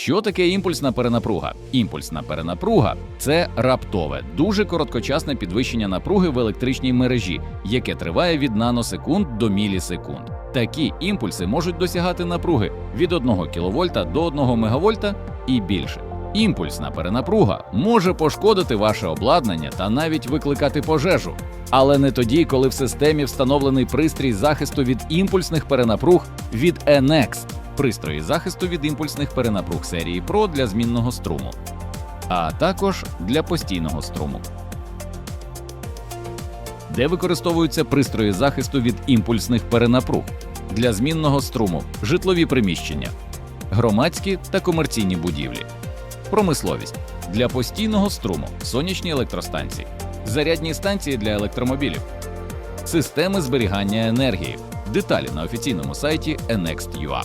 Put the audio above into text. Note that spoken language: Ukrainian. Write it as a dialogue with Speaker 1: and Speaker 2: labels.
Speaker 1: Що таке імпульсна перенапруга? Імпульсна перенапруга це раптове, дуже короткочасне підвищення напруги в електричній мережі, яке триває від наносекунд до мілісекунд. Такі імпульси можуть досягати напруги від 1 кВт до 1 МВт і більше. Імпульсна перенапруга може пошкодити ваше обладнання та навіть викликати пожежу, але не тоді, коли в системі встановлений пристрій захисту від імпульсних перенапруг від NX – пристрої захисту від імпульсних перенапруг серії Pro для змінного струму, а також для постійного струму. Де використовуються пристрої захисту від імпульсних перенапруг для змінного струму, житлові приміщення, громадські та комерційні будівлі, промисловість для постійного струму, сонячні електростанції, зарядні станції для електромобілів, системи зберігання енергії. Деталі на офіційному сайті NXT.ua.